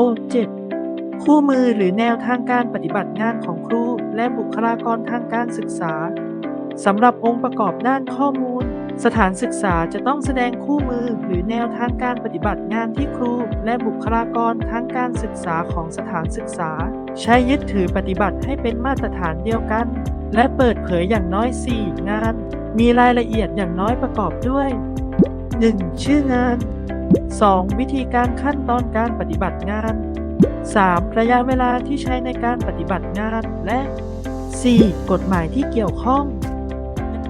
7. คู่มือหรือแนวทางการปฏิบัติงานของครูและบุคลากรทางการศึกษาสำหรับองค์ประกอบด้านข้อมูล สถานศึกษาจะต้องแสดงคู่มือหรือแนวทางการปฏิบัติงานที่ครู และบุคลากรทางการศึกษาของสถานศึกษา ใช้ยึดถือปฏิบัติให้เป็นมาตรฐานเดียวกัน และเปิดเผยอย่างน้อย 4 งาน มีรายละเอียดอย่างน้อยประกอบด้วย 1. ชื่องาน 2. วิธีการขั้นตอนการปฏิบัติงาน 3. ระยะเวลาที่ใช้ในการปฏิบัติงาน และ 4. กฎหมายที่เกี่ยวข้อง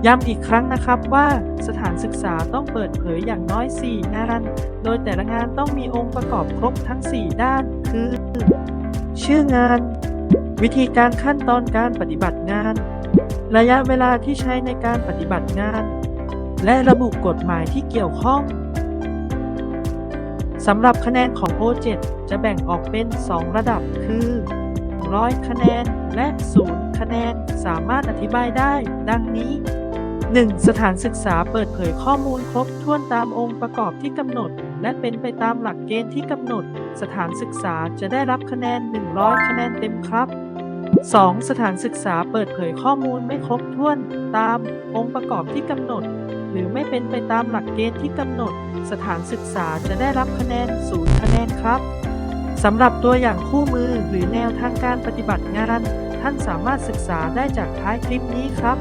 ย้ำอีกครั้งนะครับว่าสถานศึกษาต้องเปิดเผยอย่างน้อย 4 งาน โดยแต่ละงานต้องมีองค์ประกอบครบทั้ง 4 ด้าน คือ ชื่องาน วิธีการขั้นตอนการปฏิบัติงาน ระยะเวลาที่ใช้ในการปฏิบัติงาน และระบุกฎหมายที่เกี่ยวข้อง สำหรับคะแนนของ O7 จะแบ่งออกเป็น 2 ระดับคือ 100 คะแนนและ 0 คะแนนสามารถอธิบายได้ ดังนี้ 1. สถานศึกษาเปิดเผยข้อมูลครบถ้วนตามองค์ประกอบที่กำหนด และเป็นไปตามหลักเกณฑ์ที่กำหนด สถานศึกษาจะได้รับคะแนน 100 คะแนนเต็มครับ 2. สถานศึกษาเปิดเผยข้อมูลไม่ครบถ้วนตามองค์ประกอบที่กำหนด หรือไม่เป็นไปตามหลักเกณฑ์ที่กำหนด สถานศึกษาจะได้รับคะแนน0คะแนนครับสำหรับตัวอย่างคู่มือหรือแนวทางการปฏิบัติงาน ท่านสามารถศึกษาได้จากท้ายคลิปนี้ครับ